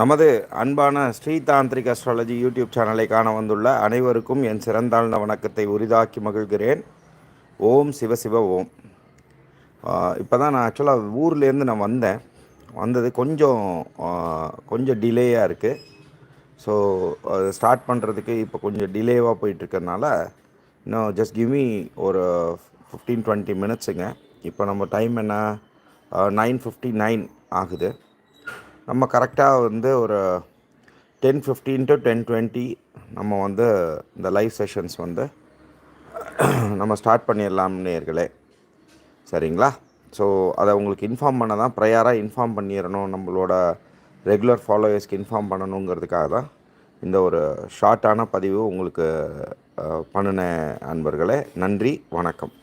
நமது அன்பான Sri tantric astrology YouTube சேனலை காண வந்துள்ள அனைவருக்கும் என் சிறந்தாழ்ந்த வணக்கத்தை உரிதாக்கி மகிழ்கிறேன். ஓம் சிவசிவ ஓம். இப்போ தான் நான் ஆக்சுவலாக ஊர்லேருந்து நான் வந்தேன். வந்தது கொஞ்சம் கொஞ்சம் டிலேயாக இருக்குது ஸோ ஸ்டார்ட் பண்ணுறதுக்கு இப்போ கொஞ்சம் டிலேவாக போயிட்டுருக்கறனால இன்னும் ஜஸ்ட் கிவ் மீ ஒரு ஃபிஃப்டீன் டுவெண்ட்டி மினிட்ஸுங்க இப்போ நம்ம டைம் என்ன? நைன் ஃபிஃப்டி நைன் ஆகுது. நம்ம கரெக்டாக வந்து ஒரு ten fifteen to ten twenty நம்ம வந்து இந்த லைவ் செஷன்ஸ் வந்து நம்ம ஸ்டார்ட் பண்ணிடலாம் நேர்களே. சரிங்களா? ஸோ அதை உங்களுக்கு இன்ஃபார்ம் பண்ண தான் ப்ரையராக இன்ஃபார்ம் பண்ணிடணும். நம்மளோட ரெகுலர் ஃபாலோவர்ஸ்க்கு இன்ஃபார்ம் பண்ணணுங்கிறதுக்காக தான் இந்த ஒரு ஷார்ட்டான பதிவு உங்களுக்கு பண்ணின அன்பர்களே. நன்றி வணக்கம்.